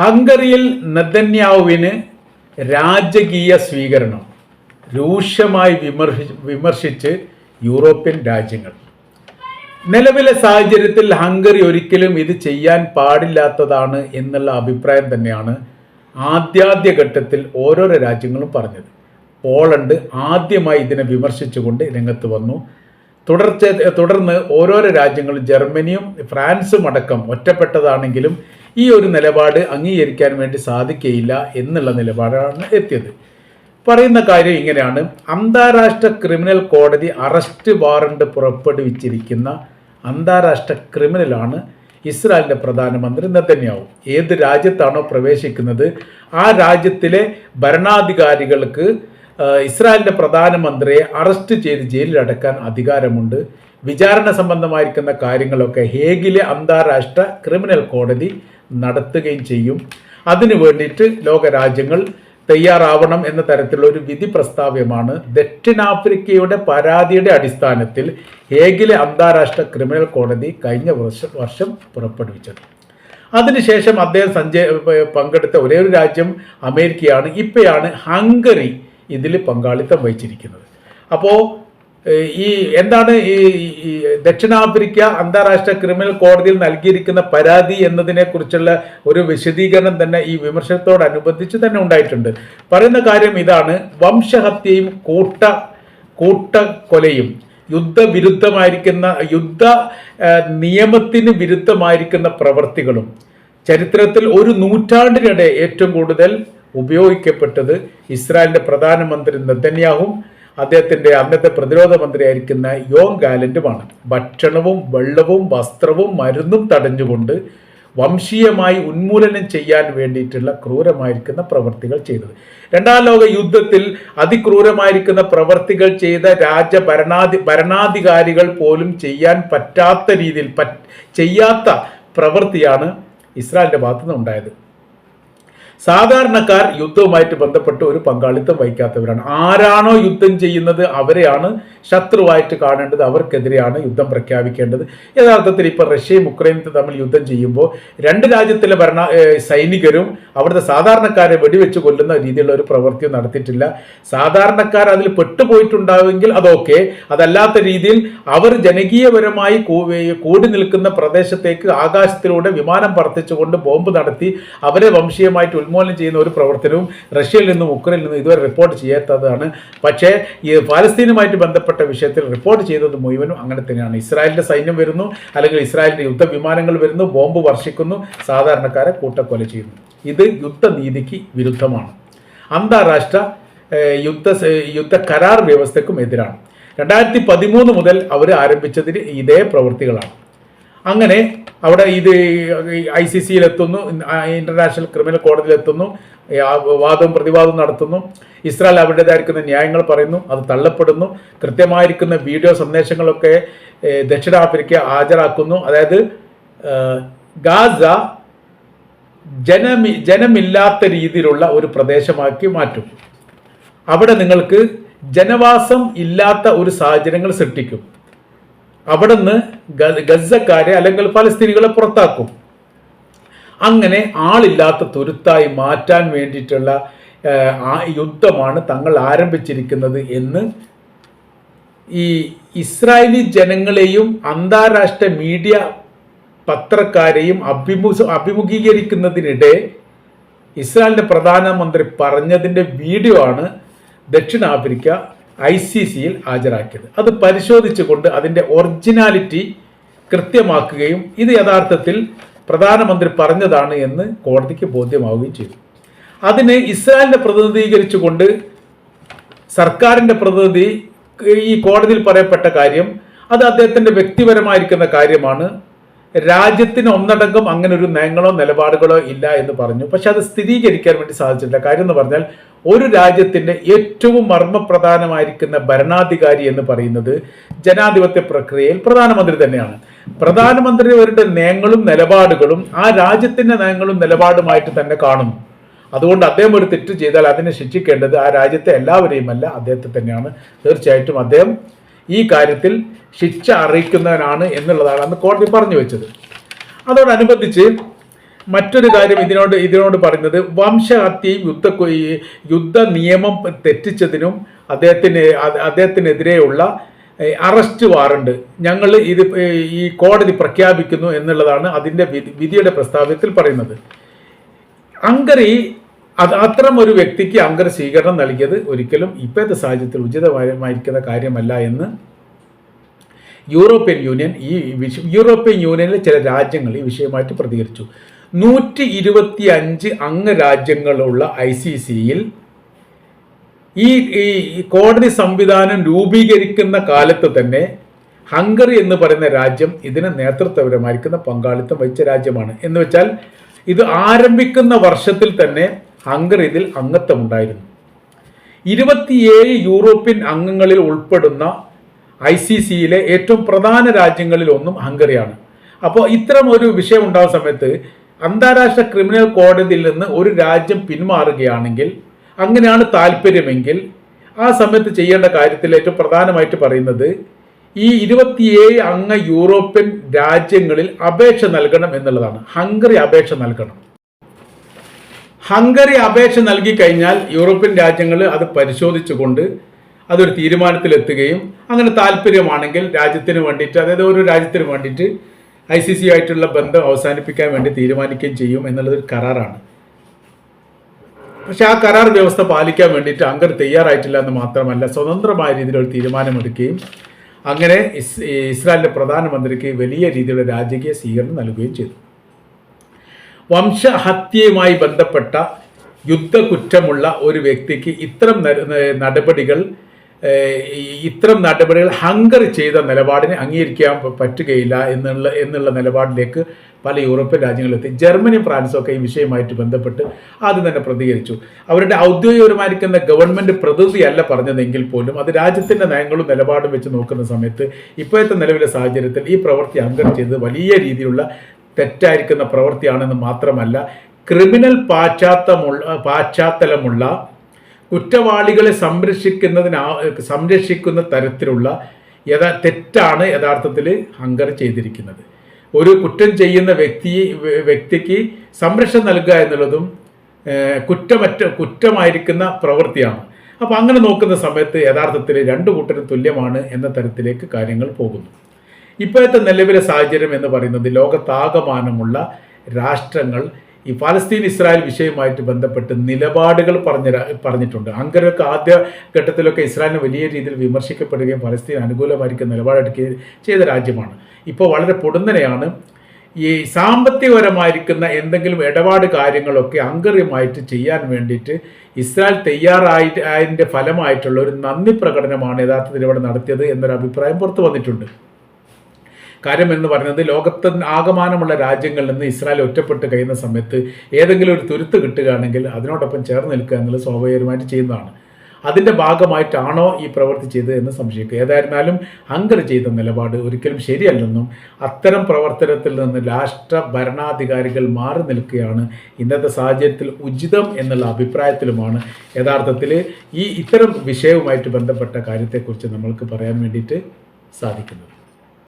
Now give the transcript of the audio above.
ഹംഗറിയിൽ നെതന്യാവുവിന് രാജകീയ സ്വീകരണം രൂക്ഷമായി വിമർശി വിമർശിച്ച് യൂറോപ്യൻ രാജ്യങ്ങൾ. നിലവിലെ സാഹചര്യത്തിൽ ഹംഗറി ഒരിക്കലും ഇത് ചെയ്യാൻ പാടില്ലാത്തതാണ് എന്നുള്ള അഭിപ്രായം തന്നെയാണ് ആദ്യാദ്യ ഘട്ടത്തിൽ ഓരോരോ രാജ്യങ്ങളും പറഞ്ഞത്. പോളണ്ട് ആദ്യമായി ഇതിനെ വിമർശിച്ചുകൊണ്ട് രംഗത്ത് വന്നു. തുടർച്ച തുടർന്ന് ഓരോരോ രാജ്യങ്ങളും ജർമ്മനിയും ഫ്രാൻസും അടക്കം ഒറ്റപ്പെട്ടതാണെങ്കിലും ഈ ഒരു നിലപാട് അംഗീകരിക്കാൻ വേണ്ടി സാധിക്കുകയില്ല എന്നുള്ള നിലപാടാണ് എത്തിയത്. പറയുന്ന കാര്യം ഇങ്ങനെയാണ്. അന്താരാഷ്ട്ര ക്രിമിനൽ കോടതി അറസ്റ്റ് വാറണ്ട് പുറപ്പെടുവിച്ചിരിക്കുന്ന അന്താരാഷ്ട്ര ക്രിമിനലാണ് ഇസ്രായേലിന്റെ പ്രധാനമന്ത്രി നെതന്യാവു ഏത് രാജ്യത്താണോ പ്രവേശിക്കുന്നത് ആ രാജ്യത്തിലെ ഭരണാധികാരികൾക്ക് ഇസ്രായേലിന്റെ പ്രധാനമന്ത്രിയെ അറസ്റ്റ് ചെയ്ത് ജയിലിലടക്കാൻ അധികാരമുണ്ട്. വിചാരണ സംബന്ധമായിരിക്കുന്ന കാര്യങ്ങളൊക്കെ ഹേഗിലെ അന്താരാഷ്ട്ര ക്രിമിനൽ കോടതി നടത്തുകയും ചെയ്യും. അതിനു വേണ്ടിയിട്ട് ലോകരാജ്യങ്ങൾ തയ്യാറാവണം എന്ന തരത്തിലുള്ള ഒരു വിധി പ്രസ്താവ്യമാണ് ദക്ഷിണാഫ്രിക്കയുടെ പരാതിയുടെ അടിസ്ഥാനത്തിൽ ഹേഗിലെ അന്താരാഷ്ട്ര ക്രിമിനൽ കോടതി കഴിഞ്ഞ വർഷം വർഷം പുറപ്പെടുവിച്ചത്. അതിനുശേഷം അദ്ദേഹം സഞ്ചയ പങ്കെടുത്ത ഒരേ ഒരു രാജ്യം അമേരിക്കയാണ്. ഇപ്പോഴാണ് ഹംഗറി ഇതിൽ പങ്കാളിത്തം വഹിച്ചിരിക്കുന്നത്. അപ്പോൾ ഈ എന്താണ് ഈ ദക്ഷിണാഫ്രിക്ക അന്താരാഷ്ട്ര ക്രിമിനൽ കോടതിയിൽ നൽകിയിരിക്കുന്ന പരാതി എന്നതിനെ കുറിച്ചുള്ള ഒരു വിശദീകരണം തന്നെ ഈ വിമർശനത്തോടനുബന്ധിച്ച് തന്നെ ഉണ്ടായിട്ടുണ്ട്. പറയുന്ന കാര്യം ഇതാണ്. വംശഹത്യയും കൂട്ട കൂട്ടക്കൊലയും യുദ്ധവിരുദ്ധമായിരിക്കുന്ന യുദ്ധ നിയമത്തിന് വിരുദ്ധമായിരിക്കുന്ന പ്രവർത്തികളും ചരിത്രത്തിൽ ഒരു നൂറ്റാണ്ടിനിടെ ഏറ്റവും കൂടുതൽ ഉപയോഗിക്കപ്പെട്ടത് ഇസ്രായേലിന്റെ പ്രധാനമന്ത്രി നെതന്യാഹും അദ്ദേഹത്തിന്റെ അന്നത്തെ പ്രതിരോധ മന്ത്രിയായിരിക്കുന്ന യോങ് ഗാലന്റുമാണ്. ഭക്ഷണവും വെള്ളവും വസ്ത്രവും മരുന്നും തടഞ്ഞുകൊണ്ട് വംശീയമായി ഉന്മൂലനം ചെയ്യാൻ വേണ്ടിയിട്ടുള്ള ക്രൂരമായിരിക്കുന്ന പ്രവർത്തികൾ ചെയ്തത്. രണ്ടാം ലോക യുദ്ധത്തിൽ അതിക്രൂരമായിരിക്കുന്ന പ്രവർത്തികൾ ചെയ്ത രാജ ഭരണാധി ഭരണാധികാരികൾ പോലും ചെയ്യാൻ പറ്റാത്ത രീതിയിൽ ചെയ്യാത്ത പ്രവൃത്തിയാണ് ഇസ്രായേലിന്റെ ഭാഗത്തുനിന്ന് ഉണ്ടായത് സാധാരണക്കാർ യുദ്ധവുമായിട്ട് ബന്ധപ്പെട്ട് ഒരു പങ്കാളിത്തം വഹിക്കാത്തവരാണ്. ആരാണോ യുദ്ധം ചെയ്യുന്നത് അവരെയാണ് ശത്രുവായിട്ട് കാണേണ്ടത്. അവർക്കെതിരെയാണ് യുദ്ധം പ്രഖ്യാപിക്കേണ്ടത്. യഥാർത്ഥത്തിൽ ഇപ്പോൾ റഷ്യയും ഉക്രൈനും തമ്മിൽ യുദ്ധം ചെയ്യുമ്പോൾ രണ്ട് രാജ്യത്തിലെ ഭരണ സൈനികരും അവിടുത്തെ സാധാരണക്കാരെ വെടിവെച്ച് കൊല്ലുന്ന രീതിയിലുള്ള ഒരു പ്രവൃത്തിയും നടത്തിയിട്ടില്ല. സാധാരണക്കാർ അതിൽ പെട്ടുപോയിട്ടുണ്ടാവുമെങ്കിൽ അതൊക്കെ അതല്ലാത്ത രീതിയിൽ അവർ ജനകീയപരമായി കൂടി നിൽക്കുന്ന പ്രദേശത്തേക്ക് ആകാശത്തിലൂടെ വിമാനം പറത്തിച്ചുകൊണ്ട് ബോംബ് നടത്തി അവരെ വംശീയമായിട്ട് ഉന്മൂലനം ചെയ്യുന്ന ഒരു പ്രവർത്തനവും റഷ്യയിൽ നിന്നും ഉക്രൈനിൽ നിന്നും ഇതുവരെ റിപ്പോർട്ട് ചെയ്യാത്തതാണ്. പക്ഷേ ഈ പാലസ്തീനുമായിട്ട് ബന്ധപ്പെട്ട വിഷയത്തിൽ റിപ്പോർട്ട് ചെയ്തത് മുഴുവനും അങ്ങനെ തന്നെയാണ്. ഇസ്രായേലിന്റെ സൈന്യം വരുന്നു അല്ലെങ്കിൽ ഇസ്രായേലിന്റെ യുദ്ധവിമാനങ്ങൾ വരുന്നു ബോംബ് വർഷിക്കുന്നു സാധാരണക്കാരെ കൂട്ടക്കൊല ചെയ്യുന്നു. ഇത് യുദ്ധനീതിക്ക് വിരുദ്ധമാണ്. അന്താരാഷ്ട്ര യുദ്ധ യുദ്ധ കരാർ വ്യവസ്ഥയ്ക്കും എതിരാണ്. രണ്ടായിരത്തി പതിമൂന്ന് മുതൽ അവർ ആരംഭിച്ചതിന് ഇതേ പ്രവൃത്തികളാണ്. അങ്ങനെ അവിടെ ഇത് ഐ സി സിയിലെത്തുന്നു ഇന്റർനാഷണൽ ക്രിമിനൽ കോടതിയിലെത്തുന്നു വാദവും പ്രതിവാദവും നടത്തുന്നു. ഇസ്രായേൽ അവരുടേതായിരിക്കുന്ന ന്യായങ്ങൾ പറയുന്നു അത് തള്ളപ്പെടുന്നു. കൃത്യമായിരിക്കുന്ന വീഡിയോ സന്ദേശങ്ങളൊക്കെ ദക്ഷിണാഫ്രിക്ക ഹാജരാക്കുന്നു. അതായത് ഗാസ ജനമി ജനമില്ലാത്ത രീതിയിലുള്ള ഒരു പ്രദേശമാക്കി മാറ്റും. അവിടെ നിങ്ങൾക്ക് ജനവാസം ഇല്ലാത്ത ഒരു സാഹചര്യങ്ങൾ സൃഷ്ടിക്കും. അവിടെ നിന്ന് ഗസക്കാരെ അല്ലെങ്കിൽ ഫലസ്തീനികളെ പുറത്താക്കും. അങ്ങനെ ആളില്ലാത്ത തുരുത്തായി മാറ്റാൻ വേണ്ടിയിട്ടുള്ള യുദ്ധമാണ് തങ്ങൾ ആരംഭിച്ചിരിക്കുന്നത് എന്ന് ഈ ഇസ്രായേലി ജനങ്ങളെയും അന്താരാഷ്ട്ര മീഡിയ പത്രക്കാരെയും അഭിമു അഭിമുഖീകരിക്കുന്നതിനിടെ ഇസ്രായേലിന്റെ പ്രധാനമന്ത്രി പറഞ്ഞതിന്റെ വീഡിയോ ആണ് ദക്ഷിണാഫ്രിക്ക ഐ സി സിയിൽ ഹാജരാക്കിയത്. അത് പരിശോധിച്ചുകൊണ്ട് അതിന്റെ ഒറിജിനാലിറ്റി കൃത്യമാക്കുകയും ഇത് യഥാർത്ഥത്തിൽ പ്രധാനമന്ത്രി പറഞ്ഞതാണ് എന്ന് കോടതിക്ക് ബോധ്യമാവുകയും ചെയ്തു. അതിന് ഇസ്രായേലിനെ പ്രതിനിധീകരിച്ചുകൊണ്ട് സർക്കാരിന്റെ പ്രതിനിധി ഈ കോടതിയിൽ പറയപ്പെട്ട കാര്യം അത് അദ്ദേഹത്തിന്റെ വ്യക്തിപരമായിരിക്കുന്ന കാര്യമാണ്. രാജ്യത്തിന് ഒന്നടങ്കം അങ്ങനെ ഒരു നയങ്ങളോ നിലപാടുകളോ ഇല്ല എന്ന് പറഞ്ഞു. പക്ഷെ അത് സ്ഥിരീകരിക്കാൻ വേണ്ടി സാധിച്ചിട്ടില്ല. കാര്യം എന്ന് പറഞ്ഞാൽ ഒരു രാജ്യത്തിന്റെ ഏറ്റവും മർമ്മപ്രധാനമായിരിക്കുന്ന ഭരണാധികാരി എന്ന് പറയുന്നത് ജനാധിപത്യ പ്രക്രിയയിൽ പ്രധാനമന്ത്രി തന്നെയാണ്. പ്രധാനമന്ത്രിയുടെ നയങ്ങളും നിലപാടുകളും ആ രാജ്യത്തിന്റെ നയങ്ങളും നിലപാടുമായിട്ട് തന്നെ കാണുന്നു. അതുകൊണ്ട് അദ്ദേഹം ഒരു തെറ്റ് ചെയ്താൽ അതിനെ ശിക്ഷിക്കേണ്ടത് ആ രാജ്യത്തെ എല്ലാവരെയുമല്ല അദ്ദേഹത്തെ തന്നെയാണ്. തീർച്ചയായിട്ടും അദ്ദേഹം ഈ കാര്യത്തിൽ ശിക്ഷ അറിയിക്കുന്നവനാണ് എന്നുള്ളതാണ് അന്ന് കോടതി പറഞ്ഞു വെച്ചത്. അതോടനുബന്ധിച്ച് മറ്റൊരു കാര്യം ഇതിനോട് ഇതിനോട് പറയുന്നത് വംശഹത്യ യുദ്ധ യുദ്ധ നിയമം തെറ്റിച്ചതിനും അദ്ദേഹത്തിന് അദ്ദേഹത്തിനെതിരെയുള്ള അറസ്റ്റ് വാറണ്ട്. ഞങ്ങൾ ഇത് ഈ കോടതി പ്രഖ്യാപിക്കുന്നു എന്നുള്ളതാണ് അതിന്റെ വിധി- വിധിയുടെ പ്രസ്താവത്തിൽ പറയുന്നത്. അങ്കറി അത് അത്തരം ഒരു വ്യക്തിക്ക് അങ്കർ സ്വീകരണം നൽകിയത് ഒരിക്കലും ഇപ്പോഴത്തെ സാഹചര്യത്തിൽ ഉചിതമായിരിക്കുന്ന കാര്യമല്ല എന്ന് യൂറോപ്യൻ യൂണിയൻ ഈ യൂറോപ്യൻ യൂണിയനിലെ ചില രാജ്യങ്ങൾ ഈ വിഷയമായിട്ട് പ്രതികരിച്ചു. നൂറ്റി ഇരുപത്തി അഞ്ച് അംഗരാജ്യങ്ങളുള്ള ഐ സി സിയിൽ ഈ ഈ കോടതി സംവിധാനം രൂപീകരിക്കുന്ന കാലത്ത് തന്നെ ഹംഗറി എന്ന് പറയുന്ന രാജ്യം ഇതിന് നേതൃത്വപരമായിരിക്കുന്ന പങ്കാളിത്തം വഹിച്ച രാജ്യമാണ്. എന്ന് വെച്ചാൽ ഇത് ആരംഭിക്കുന്ന വർഷത്തിൽ തന്നെ ഹംഗറി ഇതിൽ അംഗത്വമുണ്ടായിരുന്നു. ഇരുപത്തിയേഴ് യൂറോപ്യൻ അംഗങ്ങളിൽ ഉൾപ്പെടുന്ന ഐ സി സിയിലെ ഏറ്റവും പ്രധാന രാജ്യങ്ങളിൽ ഒന്നും ഹംഗറിയാണ്. അപ്പോൾ ഇത്തരം ഒരു വിഷയം ഉണ്ടാകുന്ന സമയത്ത് അന്താരാഷ്ട്ര ക്രിമിനൽ കോടതിയിൽ നിന്ന് ഒരു രാജ്യം പിന്മാറുകയാണെങ്കിൽ അങ്ങനെയാണ് താല്പര്യമെങ്കിൽ ആ സമയത്ത് ചെയ്യേണ്ട കാര്യത്തിൽ ഏറ്റവും പ്രധാനമായിട്ട് പറയുന്നത് ഈ ഇരുപത്തിയേഴ് അംഗ യൂറോപ്യൻ രാജ്യങ്ങളിൽ അപേക്ഷ നൽകണം എന്നുള്ളതാണ്. ഹംഗറി അപേക്ഷ നൽകണം. ഹംഗറി അപേക്ഷ നൽകി കഴിഞ്ഞാൽ യൂറോപ്യൻ രാജ്യങ്ങൾ അത് പരിശോധിച്ചുകൊണ്ട് അതൊരു തീരുമാനത്തിലെത്തുകയും അങ്ങനെ താല്പര്യമാണെങ്കിൽ രാജ്യത്തിന് വേണ്ടിയിട്ട് അതായത് ഒരു രാജ്യത്തിന് വേണ്ടിയിട്ട് ഐ സി സി ആയിട്ടുള്ള ബന്ധം അവസാനിപ്പിക്കാൻ വേണ്ടി തീരുമാനിക്കുകയും ചെയ്യും എന്നുള്ളൊരു കരാറാണ്. പക്ഷെ ആ കരാർ വ്യവസ്ഥ പാലിക്കാൻ വേണ്ടിയിട്ട് ഹംഗറി തയ്യാറായിട്ടില്ല എന്ന് മാത്രമല്ല സ്വതന്ത്രമായ രീതിയിൽ ഒരു തീരുമാനമെടുക്കുകയും അങ്ങനെ ഇസ് ഇസ്രായേലിന്റെ പ്രധാനമന്ത്രിക്ക് വലിയ രീതിയിലുള്ള രാജകീയ സ്വീകരണം നൽകുകയും ചെയ്തു. വംശഹത്യയുമായി ബന്ധപ്പെട്ട യുദ്ധകുറ്റമുള്ള ഒരു വ്യക്തിക്ക് ഇത്തരം നടപടികൾ ഇത്തരം നടപടികൾ ഹങ്കർ ചെയ്ത നിലപാടിനെ അംഗീകരിക്കാൻ പറ്റുകയില്ല എന്നുള്ള എന്നുള്ള നിലപാടിലേക്ക് പല യൂറോപ്യൻ രാജ്യങ്ങളിലെത്തി. ജർമ്മനിയും ഫ്രാൻസും ഒക്കെ ഈ വിഷയമായിട്ട് ബന്ധപ്പെട്ട് ആദ്യം തന്നെ പ്രതികരിച്ചു. അവരുടെ ഔദ്യോഗികപരമായിരിക്കുന്ന ഗവൺമെന്റ് പ്രതിനിധിയല്ല പറഞ്ഞതെങ്കിൽ പോലും അത് രാജ്യത്തിന്റെ നയങ്ങളും നിലപാടും വെച്ച് നോക്കുന്ന സമയത്ത് ഇപ്പോഴത്തെ നിലവിലെ സാഹചര്യത്തിൽ ഈ പ്രവൃത്തി ഹങ്കർ ചെയ്തത് വലിയ രീതിയിലുള്ള തെറ്റായിരിക്കുന്ന പ്രവൃത്തിയാണെന്ന് മാത്രമല്ല ക്രിമിനൽ പാശ്ചാത്തമുള്ള പാശ്ചാത്തലമുള്ള കുറ്റവാളികളെ സംരക്ഷിക്കുന്നതിന് സംരക്ഷിക്കുന്ന തരത്തിലുള്ള യഥാ തെറ്റാണ് യഥാർത്ഥത്തിൽ ഹങ്കർ ചെയ്തിരിക്കുന്നത്. ഒരു കുറ്റം ചെയ്യുന്ന വ്യക്തി വ്യക്തിക്ക് സംരക്ഷണം നൽകുക എന്നുള്ളതും കുറ്റമറ്റ കുറ്റമായിരിക്കുന്ന പ്രവൃത്തിയാണ്. അപ്പോൾ അങ്ങനെ നോക്കുന്ന സമയത്ത് യഥാർത്ഥത്തിൽ രണ്ടു കൂട്ടരും തുല്യമാണ് എന്ന തരത്തിലേക്ക് കാര്യങ്ങൾ പോകുന്നു. ഇപ്പോഴത്തെ നിലവിലെ സാഹചര്യം എന്ന് പറയുന്നത് ലോകത്താകമാനമുള്ള രാഷ്ട്രങ്ങൾ ഈ പാലസ്തീൻ ഇസ്രായേൽ വിഷയവുമായിട്ട് ബന്ധപ്പെട്ട് നിലപാടുകൾ പറഞ്ഞ പറഞ്ഞിട്ടുണ്ട്. അങ്കരൊക്കെ ആദ്യ ഘട്ടത്തിലൊക്കെ ഇസ്രായേലിനെ വലിയ രീതിയിൽ വിമർശിക്കപ്പെടുകയും പലസ്തീൻ അനുകൂലമായിരിക്കും നിലപാടെടുക്കുകയും ചെയ്ത രാജ്യമാണ്. ഇപ്പോൾ വളരെ പൊടുന്നനെയാണ് ഈ സാമ്പത്തികപരമായിരിക്കുന്ന എന്തെങ്കിലും ഇടപാട് കാര്യങ്ങളൊക്കെ അങ്കറിയുമായിട്ട് ചെയ്യാൻ വേണ്ടിയിട്ട് ഇസ്രായേൽ തയ്യാറായിട്ട് അതിന്റെ ഫലമായിട്ടുള്ള ഒരു നന്ദി പ്രകടനമാണ് യഥാർത്ഥത്തിൽ ഇവിടെ നടത്തിയത് എന്നൊരു അഭിപ്രായം പുറത്തു വന്നിട്ടുണ്ട്. കാര്യം എന്ന് പറയുന്നത് ലോകത്ത് ആകമാനമുള്ള രാജ്യങ്ങളിൽ നിന്ന് ഇസ്രായേൽ ഒറ്റപ്പെട്ട് കഴിയുന്ന സമയത്ത് ഏതെങ്കിലും ഒരു തുരുത്ത് കിട്ടുകയാണെങ്കിൽ അതിനോടൊപ്പം ചേർന്ന് നിൽക്കുക എന്നുള്ളത് സ്വാഭാവികമായിട്ട് ചെയ്യുന്നതാണ്. അതിന്റെ ഭാഗമായിട്ടാണോ ഈ പ്രവൃത്തി ചെയ്തത് എന്ന് സംശയിക്കുക. ഏതായിരുന്നാലും ഹങ്കർ ചെയ്ത നിലപാട് ഒരിക്കലും ശരിയല്ലെന്നും അത്തരം പ്രവർത്തനത്തിൽ നിന്ന് രാഷ്ട്ര ഭരണാധികാരികൾ മാറി നിൽക്കുകയാണ്. ഇന്നത്തെ സാഹചര്യത്തിൽ ഉചിതം എന്നുള്ള അഭിപ്രായത്തിലുമാണ്. യഥാർത്ഥത്തിൽ ഈ ഇത്തരം വിഷയവുമായിട്ട് ബന്ധപ്പെട്ട കാര്യത്തെക്കുറിച്ച് നമ്മൾക്ക് പറയാൻ വേണ്ടിയിട്ട് സാധിക്കുന്നത്